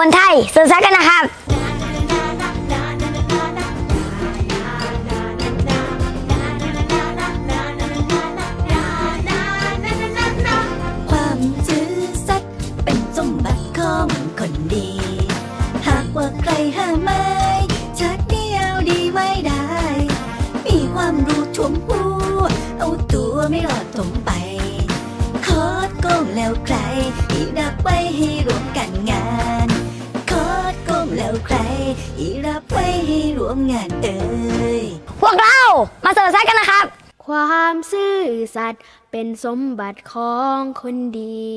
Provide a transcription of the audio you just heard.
คนไทยสื่อสารกันนะครับ ความซื่อสัตย์เป็นสมบัติของคนดี หากว่าใครห้ามไม่ชักเดียวดีไม่ได้ มีความรู้ท่วมหัวเอาตัวไม่รอดถมไป คอดโกงแล้วใครอีดักไว้ให้รวมกันงานคอดโกง แล้วใคร อีรับไว้ให้รวมงานเอ่ยพวกเรามาสื่อสารกันนะครับ ความซื่อสัตย์เป็นสมบัติของคนดี